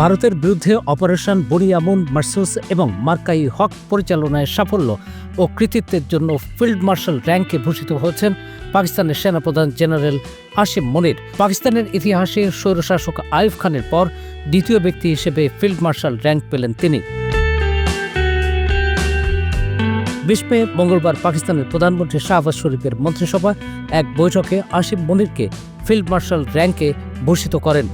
ভারতের বিরুদ্ধে অপারেশন বরিয়ামুন মার্সুস এবং মার্কাই হক পরিচালনায় সাফল্য ও কৃতিত্বের জন্য ফিল্ড মার্শাল র্যাঙ্কে ভূষিত হয়েছেন পাকিস্তানের সেনাপ্রধান জেনারেল আসিম মনির। পাকিস্তানের ইতিহাসে স্বৈরশাসক আইফ খানের পর দ্বিতীয় ব্যক্তি হিসেবে ফিল্ড মার্শাল র্যাঙ্ক পেলেন তিনি। বিশ মে মঙ্গলবার পাকিস্তানের প্রধানমন্ত্রী শাহবাজ শরীফের মন্ত্রিসভা এক বৈঠকে আসিম মনিরকে ফিল্ড মার্শাল র্যাঙ্কে ভূষিত করেন।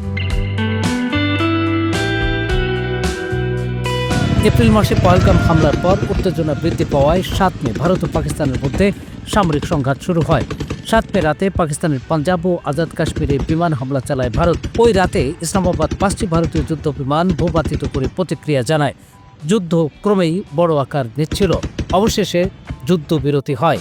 এপ্রিল মাসে পয়লগাম হামলার পর উত্তেজনা বৃদ্ধি পাওয়ায় সাত মে ভারত ও পাকিস্তানের মধ্যে সামরিক সংঘাত শুরু হয়। সাত মে রাতে পাকিস্তানের পাঞ্জাব ও আজাদ কাশ্মীরে বিমান হামলা চালায় ভারত। ওই রাতে ইসলামাবাদ পাঁচটি ভারতীয় যুদ্ধ বিমান ভূপাতিত করে প্রতিক্রিয়া জানায়। যুদ্ধ ক্রমেই বড় আকার নিচ্ছিল। অবশেষে যুদ্ধবিরতি হয়।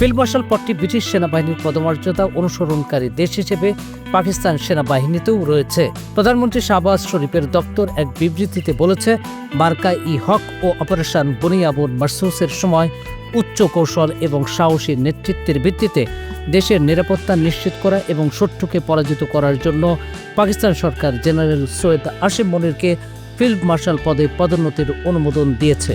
ফিল্ড মার্শাল পদটি ব্রিটিশ সেনাবাহিনীর পদমর্যাদা অনুসরণকারী দেশ হিসেবে পাকিস্তান সেনাবাহিনীতেও রয়েছে। প্রধানমন্ত্রী শাহবাজ শরীফের দপ্তর এক বিবৃতিতে বলেছে, মার্কা ই হক ও অপারেশন বনিয়াবুন মার্সুসের সময় উচ্চ কৌশল এবং সাহসী নেতৃত্বের ভিত্তিতে দেশের নিরাপত্তা নিশ্চিত করা এবং শত্রুকে পরাজিত করার জন্য পাকিস্তান সরকার জেনারেল সৈয়দ আসিম মনিরকে ফিল্ড মার্শাল পদে পদোন্নতির অনুমোদন দিয়েছে।